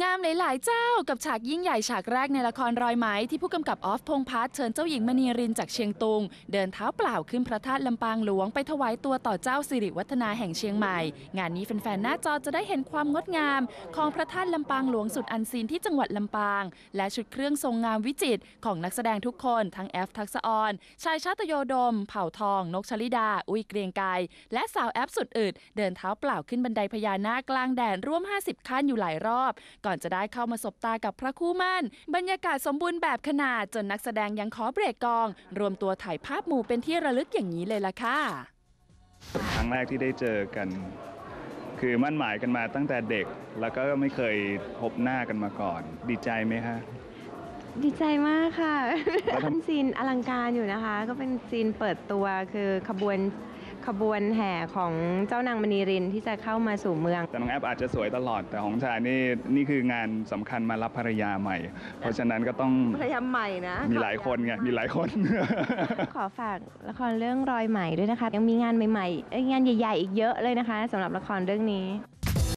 งามหลาย ๆ เจ้ากับฉากยิ่งใหญ่ฉากแรกในละครรอยไหมที่ผู้กำกับออฟพงษ์พัฒน์เชิญเจ้าหญิงมณีรินจากเชียงตุง เดินเท้าเปล่าขึ้นพระธาตุลำปางหลวงไปถวายตัวต่อเจ้าสิริวัฒนาแห่งเชียงใหม่ งานนี้แฟน ๆ หน้าจอจะได้เห็นความงดงาม ของพระธาตุลำปางหลวงสุดอันซีนที่จังหวัดลำปาง และชุดเครื่องทรงงามวิจิตรของนักแสดงทุกคนทั้งแอฟทักษออนชายชาตโยดม เผ่าทอง นกชลิดา อุ้ยเกรียงไกรและสาวแอฟสุดอึดเดินเท้าเปล่าขึ้นบันไดพญานาคกลางแดดร่วม 50 ขั้นอยู่หลายรอบก่อนจะได้เข้ามาสบตากับพระคู่มั่น บรรยากาศสมบูรณ์แบบขนาดจนนักแสดงยังขอเบรกกอง รวมตัวถ่ายภาพหมู่เป็นที่ระลึกอย่างนี้เลยล่ะค่ะ ครั้งแรกที่ได้เจอกัน คือมั่นหมายกันมาตั้งแต่เด็ก แล้วก็ไม่เคยพบหน้ากันมาก่อน ดีใจไหมฮะ ดีใจมากค่ะแล้วทำซีนอลังการอยู่นะคะ ก็เป็นซีนเปิดตัวคือขบวน ขบวนแห่ของเจ้านางมณีรินที่จะเข้ามาสู่เมือง แต่น้องแอปอาจจะสวยตลอด แต่ของชายนี่นี่คืองานสำคัญมารับภรรยาใหม่ เพราะฉะนั้นก็ต้องภรรยาใหม่นะมีหลายคนไงมีหลายคน ขอฝากละครเรื่องรอยใหม่ด้วยนะคะ ยังมีงานใหม่ๆเอ้ยงานใหญ่ ๆ อีกเยอะเลยนะคะสำหรับละครเรื่องนี้